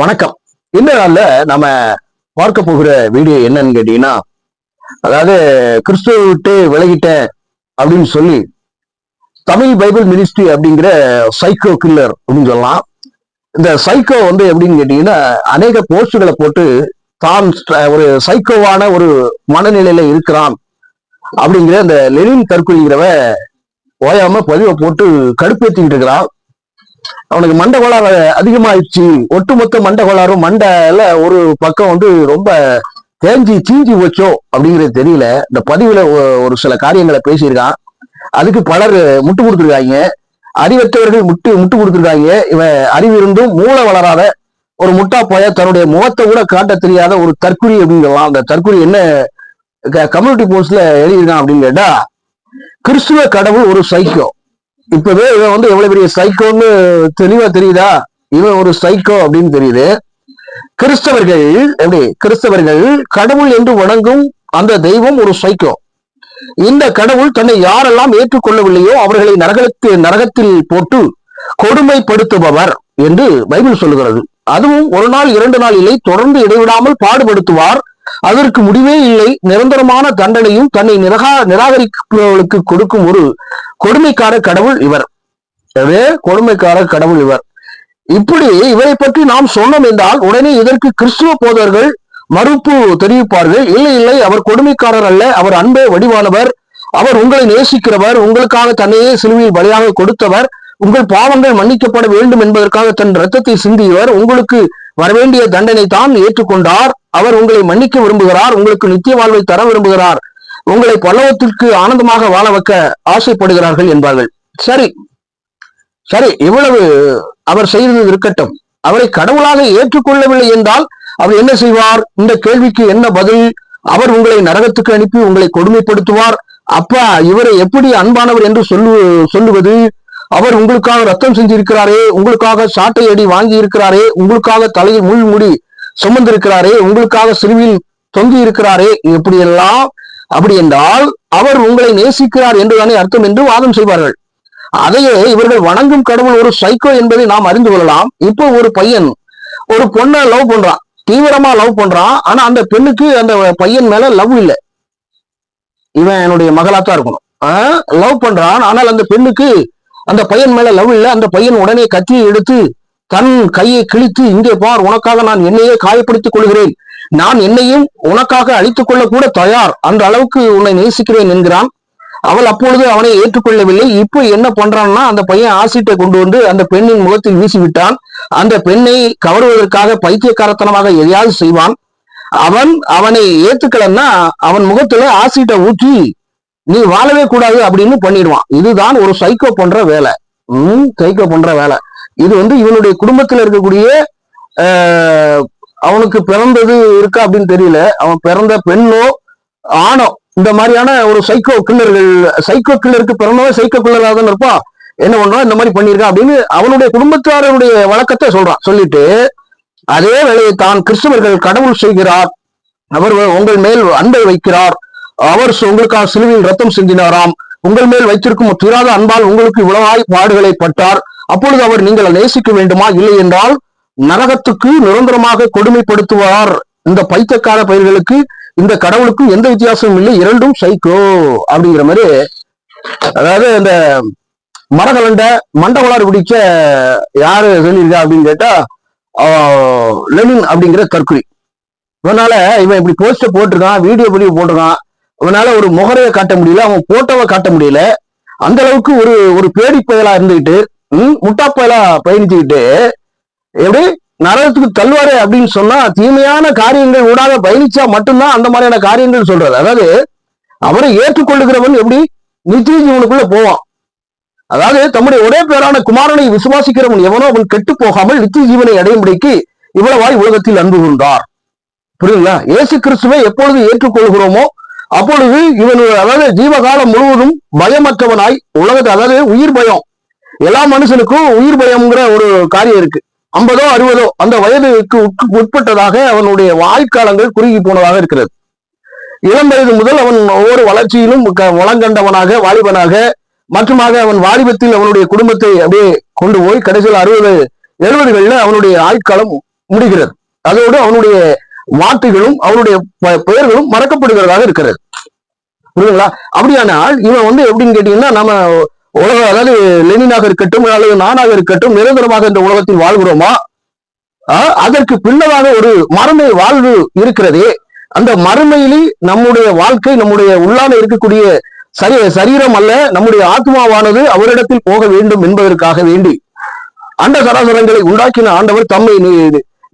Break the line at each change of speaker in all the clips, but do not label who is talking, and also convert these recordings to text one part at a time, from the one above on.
வணக்கம். இந்த நாள்ல நம்ம பார்க்க போகிற வீடியோ என்னன்னு கேட்டீங்கன்னா அதாவது கிறிஸ்துவ விட்டு விலகிட்டேன் அப்படின்னு சொல்லி தமிழ் பைபிள் மினிஸ்ட்ரி அப்படிங்கிற சைக்கோ கில்லர் அப்படின்னு சொல்லலாம். இந்த சைக்கோ வந்து எப்படின்னு கேட்டீங்கன்னா அநேக போஸ்டுகளை போட்டு தான் ஒரு சைக்கோவான ஒரு மனநிலையில இருக்கிறான் அப்படிங்கிற அந்த லெனின் தற்கொலைங்கிறவ ஓயாம பதிவை போட்டு கடுப்பேற்றிக்கிட்டு இருக்கிறான். அவனுக்கு மண்டை கோளாறு அதிகமாயிடுச்சு. ஒட்டுமொத்த மண்டை கோளாறும் மண்டையில ஒரு பக்கம் வந்து ரொம்ப தேஞ்சி சீஞ்சி போச்சோ அப்படிங்கிறது தெரியல. இந்த பதிவுல ஒரு சில காரியங்களை பேசியிருக்கான். அதுக்கு பலர் முட்டு கொடுத்துருக்காங்க. அறிவற்றவர்கள் முட்டு முட்டு கொடுத்துருக்காங்க. இவன் அறிவு இருந்தும் மூளை வளராத ஒரு முட்டா போய தன்னுடைய முகத்தை கூட காட்ட தெரியாத ஒரு தற்குறி அப்படிங்கலாம் அந்த தற்குறி என்ன கம்யூனிட்டி போஸ்ட்ல எழுதியிருக்கான் அப்படின்னு கேட்டா கிறிஸ்துவ கடவுள் ஒரு சைக்கோ இப்பவே இவன் வந்து எவ்வளவு பெரிய சைக்கோன்னு தெளிவா தெரியுதா? இவன் ஒரு சைக்கோ அப்படின்னு தெரியுது. கிறிஸ்தவர்கள் எப்படி? கிறிஸ்தவர்கள் கடவுள் என்று வணங்கும் அந்த தெய்வம் ஒரு சைக்கோ இந்த கடவுள் தன்னை யாரெல்லாம் ஏற்றுக்கொள்ளவில்லையோ அவர்களை நரகத்து நரகத்தில் போட்டு கொடுமைப்படுத்துபவர் என்று பைபிள் சொல்லுகிறது. அதுவும் ஒரு நாள் இரண்டு நாள் இல்லை தொடர்ந்து இடைவிடாமல் பாடுபடுத்துவார். அதற்கு முடிவே இல்லை. நிரந்தரமான தண்டனையும் தன்னை நிரகா நிராகரிப்பவர்களுக்கு கொடுக்கும் ஒரு கொடுமைக்கார கடவுள் இவர். எனவே கொடுமைக்கார கடவுள் இவர். இப்படி இவரை பற்றி நாம் சொன்னோம் என்றால் உடனே இதற்கு கிறிஸ்துவ போதர்கள் மறுப்பு தெரிவிப்பார்கள். இல்லை இல்லை அவர் கொடுமைக்காரர் அல்ல. அவர் அன்பே வடிவானவர். அவர் உங்களை நேசிக்கிறவர். உங்களுக்காக தன்னையே சிலுவையில் பலியாக கொடுத்தவர். உங்கள் பாவங்கள் மன்னிக்கப்பட வேண்டும் என்பதற்காக தன் ரத்தத்தை சிந்தியவர். உங்களுக்கு வரவேண்டிய தண்டனை தான் ஏற்றுக்கொண்டார். அவர் உங்களை மன்னிக்க விரும்புகிறார் உங்களுக்கு நித்திய வாழ்வை தர விரும்புகிறார் உங்களை பல்லவத்திற்கு ஆனந்தமாக வாழ வைக்க ஆசைப்படுகிறார்கள் என்பார்கள். சரி சரி இவ்வளவு அவர் செய்தது இருக்கட்டும். அவரை கடவுளாக ஏற்றுக்கொள்ளவில்லை என்றால் அவர் என்ன செய்வார்? இந்த கேள்விக்கு என்ன பதில்? அவர் உங்களை நரகத்துக்கு அனுப்பி உங்களை கொடுமைப்படுத்துவார். அப்பா இவரை எப்படி அன்பானவர் என்று சொல்லு சொல்லுவது? அவர் உங்களுக்காக ரத்தம் செஞ்சிருக்கிறாரே உங்களுக்காக சாட்டை அடி வாங்கி இருக்கிறாரே உங்களுக்காக தலையில் முள் முடி சுமந்திருக்கிறாரே உங்களுக்காக சிறுவில் தொங்கி இருக்கிறாரே இப்படியெல்லாம் அப்படி என்றால் அவர் உங்களை நேசிக்கிறார் என்றுதானே அர்த்தம் என்று வாதம் செய்வார்கள். அதையே இவர்கள் வணங்கும் கடவுள் ஒரு சைக்கோ என்பதை நாம் அறிந்து கொள்ளலாம். இப்போ ஒரு பையன் ஒரு பொண்ணை லவ் பண்றான் தீவிரமா லவ் பண்றான் ஆனா அந்த பெண்ணுக்கு அந்த பையன் மேல லவ் இல்லை. இவன் என்னுடைய மகளாத்தான் இருக்கணும். லவ் பண்றான் ஆனால் அந்த பெண்ணுக்கு அந்த பையன் மேல லவ் இல்லை. அந்த பையன் உடனே கத்தியை எடுத்து தன் கையை கிழித்து இங்கே பார் உனக்காக நான் என்னையே காயப்படுத்திக் கொள்கிறேன். நான் என்னையும் உனக்காக அழித்துக் கொள்ள கூட தயார். அந்த அளவுக்கு உன்னை நேசிக்கிறேன் என்கிறான். அவள் அப்பொழுது அவனை ஏற்றுக்கொள்ளவில்லை. இப்போ என்ன பண்றான்னா அந்த பையன் ஆசிட்டை கொண்டு வந்து அந்த பெண்ணின் முகத்தில் வீசி விட்டான் அந்த பெண்ணை கவருவதற்காக பைத்தியக்காரத்தனமாக எதையாவது செய்வான். அவன் அவனை ஏத்துக்கலன்னா அவன் முகத்துல ஆசிட்டை ஊற்றி நீ வாழவே கூடாது அப்படின்னு பண்ணிடுவான். இதுதான் ஒரு சைக்கோ பண்ற வேலை. உம் சைக்கோ பண்ற வேலை. இது வந்து இவனுடைய குடும்பத்துல இருக்கக்கூடிய அவனுக்கு பிறந்தது இருக்கா அப்படின்னு தெரியல. அவன் பிறந்த பெண்ணோ ஆணோ இந்த மாதிரியான ஒரு சைக்கோ கில்லர்கள் சைக்கோ கில்லருக்கு பிறந்தவன் சைக்கோ கில்லராக தான் இருப்பான் என்ன பண்றான் இந்த மாதிரி பண்ணியிருக்கான் அப்படின்னு அவனுடைய குடும்பத்தாரருடைய வழக்கத்தை சொல்றான். சொல்லிட்டு அதே வேளையை தான் கிறிஸ்தவர்கள் கடவுள் செய்கிறார். அவர் உங்கள் மேல் அன்பை வைக்கிறார். அவர் உங்களுக்காக சிலுவையில் ரத்தம் செஞ்சினாராம் உங்கள் மேல் வைத்திருக்கும் தீராத அன்பால் உங்களுக்கு இவ்வளவாய் பாடுகளை பட்டார். அப்பொழுது அவர் நீங்கள் நேசிக்க வேண்டுமா? இல்லை என்றால் நரகத்துக்கு நிரந்தரமாக கொடுமைப்படுத்துவார். இந்த பைத்தியக்கார பயிர்களுக்கு இந்த கடவுளுக்கும் எந்த வித்தியாசமும் இல்லை. இரண்டும் சைக்கோ அப்படிங்கிற மாதிரி அதாவது இந்த மரகலண்ட மண்டவளார் பிடிச்ச யாரு சொல்லியிருக்கா அப்படின்னு கேட்டா லெனின் அப்படிங்கிற கற்குறி இவனால இவன் இப்படி போஸ்டர் போட்டிருக்கான் வீடியோ பதிவு போட்டிருக்கான். இவனால ஒரு முகரையை காட்ட முடியல அவன் போட்டோவை காட்ட முடியல. அந்த அளவுக்கு ஒரு ஒரு பேடி பயலா இருந்துகிட்டு ம், பயணிச்சுக்கிட்டு எப்படி? நரகத்துக்கு தள்ளுவாரு அப்படின்னு சொன்னா தீமையான காரியங்கள் ஊடாக பயணிச்சா மட்டும்தான் அந்த மாதிரியான காரியங்கள் சொல்றது அதாவது அவரை ஏற்றுக்கொள்ளுகிறவன் எப்படி? நித்திய ஜீவனுக்குள்ள போவான். அதாவது தம்முடைய ஒரே பேரான குமாரனை விசுவாசிக்கிறவன் எவனோ அவன் கெட்டு போகாமல் நித்திய ஜீவனை அடையும்படிக்கு இவ்வளவாய் உலகத்தில் அன்பு கொண்டார். புரியுங்களா இயேசு கிறிஸ்துவை எப்பொழுது ஏற்றுக்கொள்கிறோமோ அப்பொழுது இவன் அதாவது ஜீவகாலம் முழுவதும் பயமற்றவனாய் உலகத்தை அதாவது உயிர் பயம் எல்லா மனுஷனுக்கும் உயிர் பயம்ங்கிற ஒரு காரியம் இருக்கு. ஐம்பதோ அறுபதோ அந்த வயதுக்கு உட்பட்டதாக அவனுடைய வாய்க்காலங்கள் குறுகி போனதாக இருக்கிறது. இளம் வயது முதல் அவன் ஒவ்வொரு வளர்ச்சியிலும் க- வளங்கண்டவனாக வாலிபனாக மற்றுமாக அவன் வாலிபத்தில் அவனுடைய குடும்பத்தை அப்படியே கொண்டு போய் கடைசியில் அறுபது எழுபதுகள்ல அவனுடைய ஆயுட்காலம் முடிகிறது. அதோடு அவனுடைய வார்த்தைகளும் அவனுடைய ப- பெயர்களும் மறக்கப்படுகிறதாக இருக்கிறது. புரியுதுங்களா? அப்படியானால் இவன் வந்து எப்படின்னு கேட்டீங்கன்னா நம்ம உலக அதாவது லெனினாக இருக்கட்டும் அல்லது நானாக இருக்கட்டும் நிரந்தரமாக இந்த உலகத்தில் வாழ்கிறோமா? அதற்கு பின்னதாக ஒரு மறுமை வாழ்வு இருக்கிறதே. அந்த மறுமையிலே நம்முடைய வாழ்க்கை நம்முடைய உள்ளான இருக்கக்கூடிய சரி சரீரம் அல்ல நம்முடைய ஆத்மாவானது அவரிடத்தில் போக வேண்டும் என்பதற்காக வேண்டி. அண்ட சராசரங்களை உண்டாக்கின ஆண்டவர் தம்மை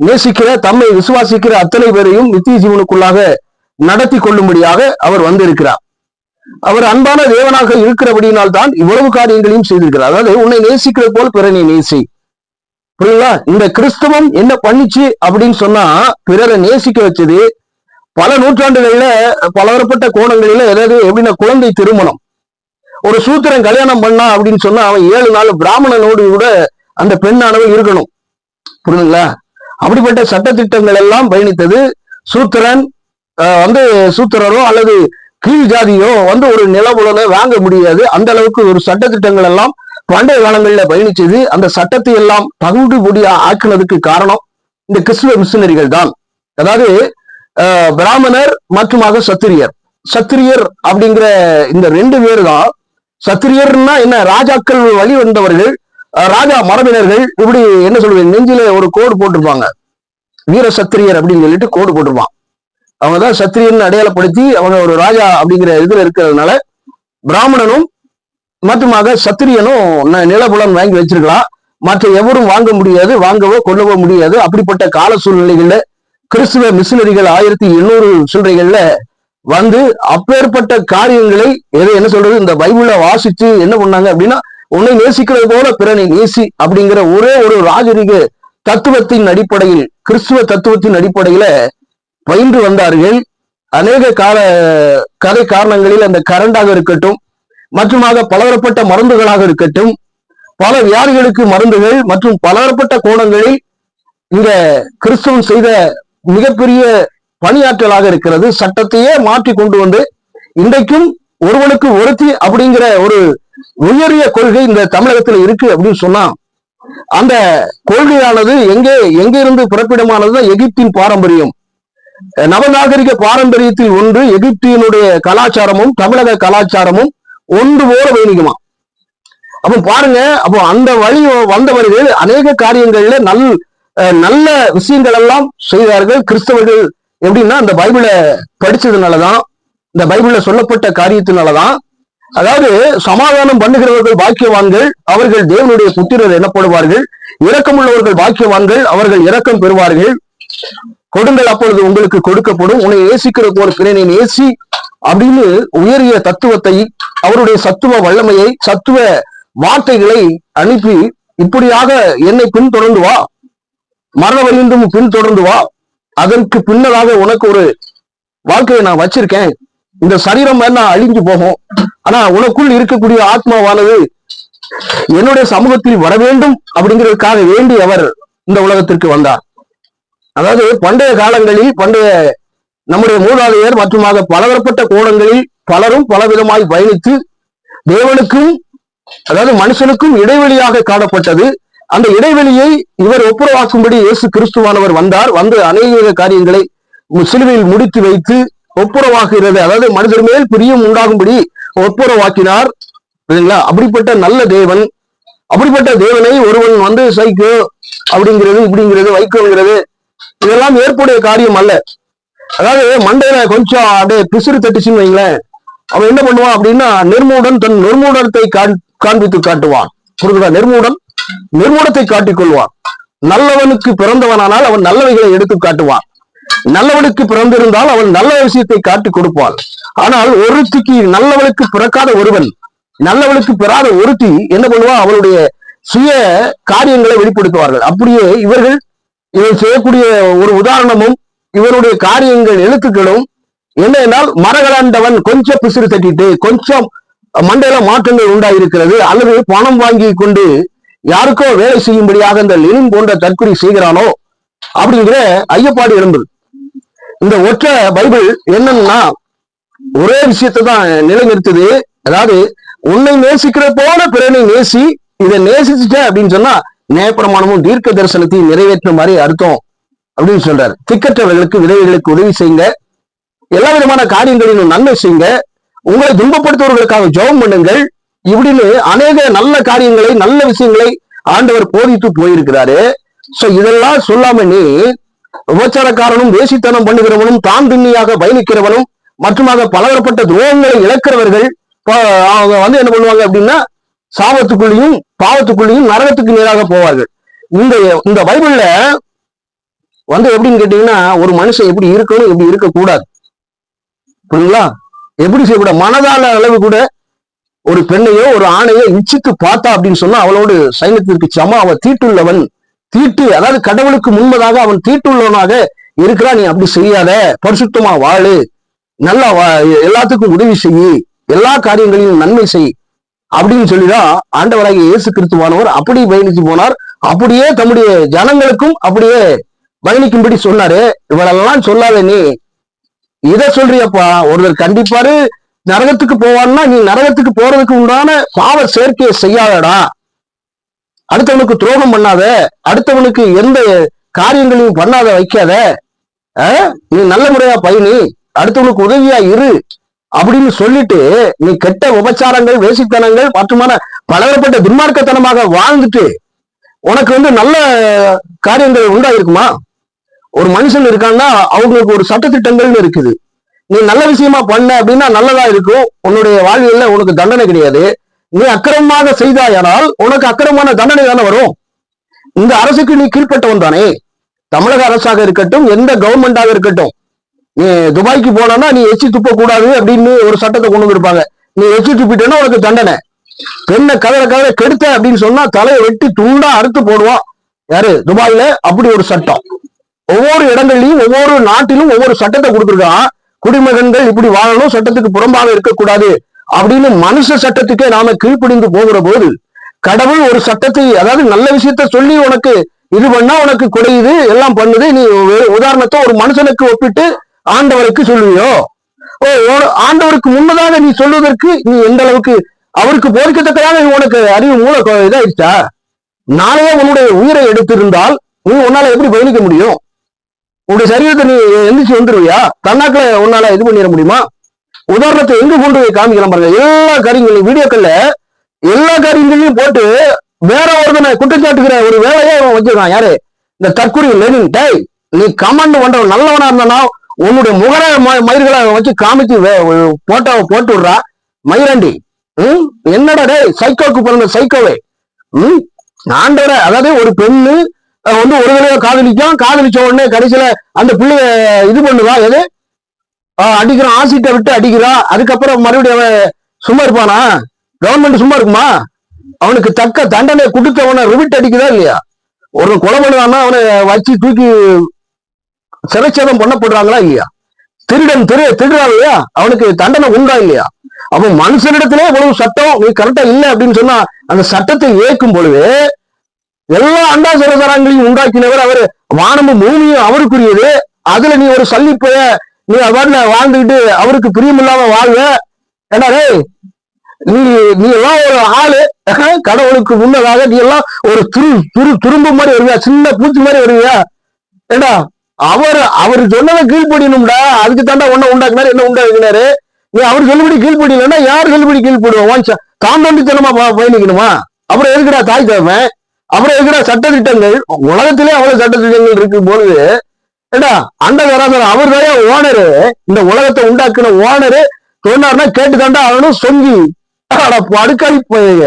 நேசிக்கிற தம்மை விசுவாசிக்கிற அத்தனை பேரையும் நித்திய ஜீவனுக்குள்ளாக நடத்தி கொள்ளும்படியாக அவர் வந்திருக்கிறார். அவர் அன்பான தேவனாக இருக்கிறபடியினால் தான் இவ்வளவு காரியங்களையும் செய்திருக்கிறார். அதாவது உன்னை நேசிக்கிறது போல் பிறனை நேசி. புரியுங்களா இந்த கிறிஸ்தவம் என்ன பண்ணிச்சு அப்படின்னு சொன்னா பிறரை நேசிக்க வச்சது பல நூற்றாண்டுகள்ல பலதரப்பட்ட கோணங்களில ஏதாவது எப்படின்னா குழந்தை திருமணம். ஒரு சூத்திரன் கல்யாணம் பண்ணா அப்படின்னு சொன்னா அவன் ஏழு நாள் பிராமணனோடு கூட அந்த பெண்ணானவன் இருக்கணும். புரியுதுங்களா? அப்படிப்பட்ட சட்ட திட்டங்கள் எல்லாம் பயணித்தது சூத்திரன் ஆஹ், வந்து சூத்திரரோ அல்லது கீழ் ஜாதியோ வந்து ஒரு நிலபுலனை வாங்க முடியாது. அந்த அளவுக்கு ஒரு சட்டத்திட்டங்கள் எல்லாம் பண்டைய காலங்களில் பயணிச்சது. அந்த சட்டத்தை எல்லாம் பகுதி முடியா ஆக்கினதுக்கு காரணம் இந்த கிறிஸ்துவ மிஷினரிகள் தான். அதாவது பிராமணர் மற்றுமாக சத்திரியர். சத்திரியர் அப்படிங்கிற இந்த ரெண்டு பேர் தான். சத்திரியர்னா என்ன? ராஜாக்கள் வழி வந்தவர்கள் ராஜா மரபினர்கள். இப்படி என்ன சொல்றது நெஞ்சில ஒரு கோடு போட்டிருப்பாங்க. வீர சத்திரியர் அப்படின்னு சொல்லிட்டு கோடு போட்டிருப்பான். அவங்க தான் சத்திரியன் அடையாளப்படுத்தி அவங்க ஒரு ராஜா அப்படிங்கிற இதுல இருக்கிறதுனால பிராமணனும் மொத்தமாக சத்திரியனும் ந- நிலபுலம் வாங்கி வச்சிருக்கலாம். மற்ற எவரும் வாங்க முடியாது வாங்கவோ கொள்ளவோ முடியாது. அப்படிப்பட்ட கால சூழ்நிலைகள்ல கிறிஸ்துவ மிஷினரிகள் ஆயிரத்தி எண்ணூறு சில்லறைகள்ல வந்து அப்பேற்பட்ட காரியங்களை எதை என்ன சொல்றது இந்த பைபிள வாசிச்சு என்ன பண்ணாங்க அப்படின்னா உன்னை நேசிக்கிறது போல பிறனை நேசி அப்படிங்கிற ஒரே ஒரு ராஜரிக தத்துவத்தின் அடிப்படையில் கிறிஸ்துவ தத்துவத்தின் அடிப்படையில பயின்று வந்தார்கள். அநேக கால கதை காரணங்களில் அந்த கரண்டாக இருக்கட்டும் மற்றுமாக பலதரப்பட்ட மருந்துகளாக இருக்கட்டும் பல வியாதிகளுக்கு மருந்துகள் மற்றும் பலதரப்பட்ட கோணங்களில் இந்த கிறிஸ்துவம் செய்த மிகப்பெரிய பணியாற்றலாக இருக்கிறது. சட்டத்தையே மாற்றி கொண்டு வந்து இன்றைக்கும் ஒருவனுக்கு ஒருத்தி அப்படிங்கிற ஒரு உயரிய கொள்கை இந்த தமிழகத்துல இருக்கு அப்படின்னு சொன்னா அந்த கொள்கையானது எங்கே எங்கே இருந்து பிறப்பிடமானது எகிப்தின் பாரம்பரியம். நவநாகரிக பாரம்பரியத்தில் ஒன்று எகிப்தியனுடைய கலாச்சாரமும் தமிழக கலாச்சாரமும் ஒன்று போல வைணிகமா? அப்ப பாருங்க அப்போ அந்த வழி வந்தவர்கள் அநேக காரியங்கள்ல நல் நல்ல விஷயங்கள் எல்லாம் செய்தார்கள். கிறிஸ்தவர்கள் எப்படின்னா அந்த பைபிளை படிச்சதுனாலதான் இந்த பைபிள்ல சொல்லப்பட்ட காரியத்தினாலதான். அதாவது சமாதானம் பண்ணுகிறவர்கள் பாக்கியவான்கள் அவர்கள் தேவனுடைய புத்திரர் எனப்படுவார்கள். இரக்கமுள்ளவர்கள் பாக்கியவான்கள் அவர்கள் இரக்கம் பெறுவார்கள். கொடுங்கள் அப்பொழுது உங்களுக்கு கொடுக்கப்படும். உன்னை நேசிக்கிற போல் பிறனை நேசி அப்படின்னு உயரிய தத்துவத்தை அவருடைய சத்துவ வல்லமையை சத்துவ வார்த்தைகளை அனுப்பி இப்படியாக என்னை பின்தொடர்ந்து வா. மரண வலிந்தும் பின்தொடர்ந்து வா. அதற்கு பின்னதாக உனக்கு ஒரு வாழ்க்கையை நான் வச்சிருக்கேன். இந்த சரீரம் வேணா அழிஞ்சு போகும். ஆனா உனக்குள் இருக்கக்கூடிய ஆத்மாவானது என்னுடைய சமூகத்தில் வர வேண்டும் அப்படிங்கிறதுக்காக வேண்டி அவர் இந்த உலகத்திற்கு வந்தார். அதாவது பண்டைய காலங்களில் பண்டைய நம்முடைய மூதாதையர் மற்றுமாக பலதரப்பட்ட கோணங்களில் பலரும் பலவிதமாய் பயணித்து தேவனுக்கும் அதாவது மனுஷனுக்கும் இடைவெளியாக காணப்பட்டது. அந்த இடைவெளியை இவர் ஒப்புரவாக்கும்படி இயேசு கிறிஸ்துவானவர் வந்தார். வந்து அநேக காரியங்களை சிலுவையில் முடித்து வைத்து ஒப்புரவாக்குகிறது. அதாவது மனிதர் மேல் பிரியம் உண்டாகும்படி ஒப்புரவாக்கினார். சரிங்களா அப்படிப்பட்ட நல்ல தேவன் அப்படிப்பட்ட தேவனை ஒருவன் வந்து சைக்கோ அப்படிங்கிறது இப்படிங்கிறது வைக்கோங்கிறது இதெல்லாம் ஏற்புடைய காரியம் அல்ல. அதாவது மண்டையில கொஞ்சம் அப்படியே பிசுறு தட்டுச்சுன்னு வைங்களேன். அவன் என்ன பண்ணுவான் அப்படின்னா நிர்மூடன் தன் நிர்மூடத்தை காண்பித்து காட்டுவான். புரியுதா நிர்மூடன் நிர்மூடத்தை காட்டிக் கொள்வான். நல்லவனுக்கு பிறந்தவனானால் அவன் நல்லவைகளை எடுத்து காட்டுவான். நல்லவனுக்கு பிறந்திருந்தால் அவன் நல்ல விஷயத்தை காட்டிக் கொடுப்பான். ஆனால் ஒருத்திக்கு நல்லவனுக்கு பிறக்காத ஒருவன் நல்லவனுக்கு பெறாத ஒருத்தி என்ன பண்ணுவா? அவளுடைய சுய காரியங்களை வெளிப்படுத்துவார்கள். அப்படியே இவர்கள் இவர் செய்யக்கூடிய ஒரு உதாரணமும் இவருடைய காரியங்கள் எழுத்துக்களும் என்ன என்றால் மரகலாண்டவன் கொஞ்சம் பிசிறு தட்டிட்டு கொஞ்சம் மண்டையில மாற்றங்கள் உண்டாயிருக்கிறது அல்லது பணம் வாங்கி கொண்டு யாருக்கோ வேலை செய்யும்படியாக இந்த லெனின் போன்ற தற்கொலை செய்கிறானோ அப்படிங்கிற ஐயப்பாடு எழும்புது. இந்த ஒற்றை பைபிள் என்னன்னா ஒரே விஷயத்தை தான் நிலைநிறுத்துது. அதாவது உன்னை நேசிக்கிற போல பிறனை நேசி இதை நேசிச்சுட்ட அப்படின்னு சொன்னா நியாயப்பிரமாணமும் தீர்க்க தரிசனத்தையும் நிறைவேற்ற மாதிரி அர்த்தம் அப்படின்னு சொல்றாரு. திக்கற்றவர்களுக்கு விதவைகளுக்கு உதவி செய்யுங்க. எல்லா விதமான காரியங்களிலும் நன்மை செய்யுங்க. உங்களை துன்பப்படுத்துவர்களுக்காக ஜெபம் பண்ணுங்கள். இப்படின்னு அநேக நல்ல காரியங்களை நல்ல விஷயங்களை ஆண்டவர் போதித்து போயிருக்கிறாரு. சோ இதெல்லாம் சொல்லாம நீ விபச்சாரக்காரனும் வேசித்தனம் பண்ணுகிறவனும் தான் திண்ணியாக பயணிக்கிறவனும் மற்றுமாக பலதரப்பட்ட துரோகங்களை இழக்கிறவர்கள் அவங்க வந்து என்ன பண்ணுவாங்க அப்படின்னா சாபத்துக்குள்ளேயும் பாவத்துக்குள்ளேயும் நரகத்துக்கு நேராக போவார்கள். இந்த இந்த பைபிள்ல வந்து எப்படின்னு கேட்டீங்கன்னா ஒரு மனுஷன் எப்படி இருக்கணும் எப்படி இருக்கக்கூடாது. புரியுங்களா எப்படி செய்யக்கூட மனதால அளவு கூட ஒரு பெண்ணையோ ஒரு ஆணையோ இச்சித்து பார்த்தா அப்படின்னு சொன்னா அவளோடு சைனத்திற்கு சம அவன் தீட்டுள்ளவன். தீட்டு அதாவது கடவுளுக்கு முன்பதாக அவன் தீட்டுள்ளவனாக இருக்கிறா நீ அப்படி செய்யாத. பரிசுத்தமா வாழு. நல்லா வா- எல்லாத்துக்கும் உதவி செய். எல்லா காரியங்களையும் நன்மை செய். அப்படின்னு சொல்லிதான் ஆண்டவராக இயேசு கிறிஸ்துவானவர் அப்படி பயணிச்சு போனார். அப்படியே தம்முடைய ஜனங்களுக்கும் அப்படியே பயணிக்கும்படி சொன்னாரு. இவளெல்லாம் சொல்லாத நீ. இத சொல்றியப்பா ஒருத்தர் கண்டிப்பாரு நரகத்துக்கு போவான்னா நீ நரகத்துக்கு போறதுக்கு உண்டான பாவ சேர்க்கையை செய்யாதடா. அடுத்தவனுக்கு துரோகம் பண்ணாத. அடுத்தவனுக்கு எந்த காரியங்களையும் பண்ணாத வைக்காத. நீ நல்ல முறையா பயணி அடுத்தவனுக்கு உதவியா இரு. அப்படின்னு சொல்லிட்டு நீ கெட்ட உபச்சாரங்கள் வேசித்தனங்கள் மற்றுமான பலதரப்பட்ட துன்மார்க்கத்தனமாக வாழ்ந்துட்டு உனக்கு வந்து நல்ல காரியங்கள் உண்டாயிருக்குமா? ஒரு மனுஷன் இருக்கான்னா அவங்களுக்கு ஒரு சட்டத்திட்டங்கள்னு இருக்குது. நீ நல்ல விஷயமா பண்ண அப்படின்னா நல்லதா இருக்கும். உன்னுடைய வாழ்வியல்ல உனக்கு தண்டனை கிடையாது. நீ அக்கிரமமாக செய்தாயானால் உனக்கு அக்கிரமான தண்டனை தானே வரும். இந்த அரசுக்கு நீ கீழ்பட்டவன் தானே. தமிழக அரசாக இருக்கட்டும் எந்த கவர்மெண்டாக இருக்கட்டும். துபாய்க்கு போனா நீ எச்சி துப்ப கூடாது அப்படின்னு ஒரு சட்டத்தை கொண்டு வந்திருப்பாங்க. நீ எச்சி துப்பிட்டேன்னா உனக்கு தண்டனை. பெண்ணை கதற கதற கெடுத்த அப்படின்னு சொன்னா தலையை வெட்டி துண்டா அறுத்து போடுவான். யாரு? துபாயில அப்படி ஒரு சட்டம். ஒவ்வொரு இடங்கள்லயும் ஒவ்வொரு நாட்டிலும் ஒவ்வொரு சட்டத்தை கொடுத்துருக்கான். குடிமகன்கள் இப்படி வாழணும் சட்டத்துக்கு புறம்பாக இருக்கக்கூடாது அப்படின்னு மனுஷ சட்டத்துக்கே நாம கீழ்ப்படிந்து போகிற போது கடவுள் ஒரு சட்டத்தை அதாவது நல்ல விஷயத்த சொல்லி உனக்கு இது பண்ணா உனக்கு குறையுது எல்லாம் பண்ணுது. நீ உதாரணத்தை ஒரு மனுஷனுக்கு ஒப்பிட்டு ஆண்டவருக்கு சொல்லுவியோ? ஓ ஆண்டவருக்கு முன்னதாக நீ சொல்வதற்கு நீ எந்த அளவுக்கு அவருக்கு போதிக்கத்தக்கதாக உனக்கு அறிவு மூல கொ- இதாயிடுச்சா? நாளையே உன்னுடைய உயிரை எடுத்திருந்தால் நீ உன்னால எப்படி பயணிக்க முடியும்? உன்னுடைய சரீரத்தை நீ எந்திரிச்சு வந்துருவியா? தன்னாக்குல உன்னால இது பண்ணிட முடியுமா? உதாரணத்தை எங்க கொண்டு போய் காமிக்கலாம் பாருங்க. எல்லா காரியங்களையும் வீடியோக்கள்ல எல்லா காரியங்களையும் போட்டு வேற ஒருத்தனை குற்றச்சாட்டுகிற ஒரு வேலையை அவன் வச்சிருக்கான். யாரு? இந்த தற்கொலை லெனின். டேய் நீ கமாண்ட் பண்றவன் நல்லவனா இருந்தானா? உன்னுடைய முகர ம- மயிர்களை வச்சு காமிச்சு வே- போட்டோ போட்டு விடுறா. மயிரண்டி ம்? என்னடா டே சைக்கோக்கு பிறந்த சைக்கோவே ம்? ஆண்டவர அதாவது ஒரு பெண்ணு வந்து ஒரு தடவை காதலிக்கும் காதலிச்ச உடனே கடைசியில அந்த பிள்ளைய இது பண்ணுவா எது? ஆஹ், அடிக்கிறான் ஆசிட்டை விட்டு அடிக்கிறான் அதுக்கப்புறம் மறுபடியும் அவன் சும்மா இருப்பானா? கவர்மெண்ட் சும்மா இருக்குமா? அவனுக்கு தக்க தண்டனை கொடுத்தவனை ரிவிட் அடிக்குதா இல்லையா? ஒரு கொலை பண்ணுவான்னா அவனை வச்சு தூக்கி சிறைச்சேதம் பண்ணப்படுறாங்களா இல்லையா? திருடன் திரு திருடுறான் இல்லையா? அவனுக்கு தண்டனை உண்டா இல்லையா? அப்ப மனுஷனிடத்திலே இவ்வளவு சட்டம் நீ கரெக்டா இல்லை அப்படின்னு சொன்னா அந்த சட்டத்தை ஏற்கும் பொழுது எல்லா அண்டா சரசரங்களையும் உண்டாக்கினவர் அவர். வானமும் பூமியும் அவருக்குரியது. அதுல நீ ஒரு சல்லிப்பைய நீ அவர்ல வாழ்ந்துகிட்டு அவருக்கு பிரியமில்லாம வாழ்வ. ஏண்டா ரே நீ நீ எல்லாம் ஒரு ஆளு. கடவுளுக்கு முன்னதாக நீ எல்லாம் ஒரு துரு துரு துரும்பு மாதிரி வருவியா? சின்ன பூச்சி மாதிரி வருவியா? ஏண்டா அவர் அவர் சொன்னதை கீழ்ப்படியணும்டா. அதுக்கு தாண்டா உன்ன உண்டாக்குனாரு என்ன உண்டாக்குனாரு? நீ அவர் சொல்லுபடி கீழ்ப்படியலன்னா யார் சொல்லுபடி கீழ்ப்படுவோம் தாண்டோண்டித்தனமா பயணிக்கணுமா? அப்புறம் எதுக்குடா தாய் தேவை? அப்புறம் எதுக்குடா சட்டத்திட்டங்கள்? உலகத்திலே அவ்வளவு சட்டத்திட்டங்கள் இருக்கு பொழுது ஏடா அந்த வராதர் அவர் தான் ஓனரு? இந்த உலகத்தை உண்டாக்குன ஓனரு சொன்னார்னா கேட்டு தாண்டா அவனும் சொங்கி. அட அடுக்கடி போயிருங்க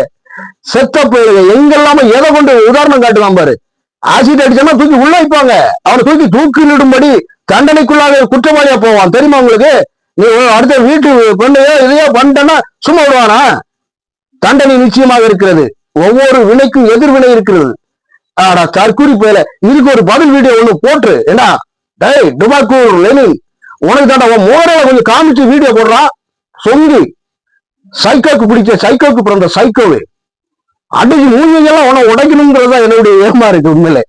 செத்த போயிருங்க எங்கெல்லாம எதை கொண்டு உதாரணம் காட்டுதான் பாரு. ஆசிட் அடிச்சோம்னா தூக்கி உள்ள வைப்பாங்க. அவனை தூக்கி தூக்கிலிடும்படி தண்டனைக்குள்ளாக குற்றவாளியா போவான். தெரியுமா உங்களுக்கு? நீ அடுத்த வீட்டு பொண்ணையோ இதையோ பண்ணிட்டேன்னா சும்மா விடுவானா? தண்டனை நிச்சயமாக இருக்கிறது. ஒவ்வொரு வினைக்கும் எதிர்வினை இருக்கிறது. ஆடா தற்கூரி போயில. இதுக்கு ஒரு பதில் வீடியோ ஒண்ணு போட்டு என்ன டேய் டுபாக்கூர் லெனின். உனக்கு தாண்டா உன் மோரல கொஞ்சம் காமிச்சு வீடியோ போடுறான் சொங்கி சைக்கோக்கு பிடிச்ச சைக்கோக்கு பிறந்த சைக்கோவே. அடிச்சு மூஞ்சிங்கெல்லாம் உன உடைக்கணுங்கிறது தான் என்னுடைய ஏமா இருக்கு உண்மையில.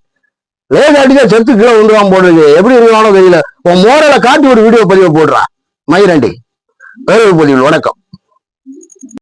லேச அடிச்சா செத்து கீழே விழுந்துவான் போடுறது எப்படி இருக்கானோ தெரியல. உன் மோரலை காட்டி ஒரு வீடியோ பதிவு போடுறா. மயிரண்டி. வேறு பதிவு வணக்கம்.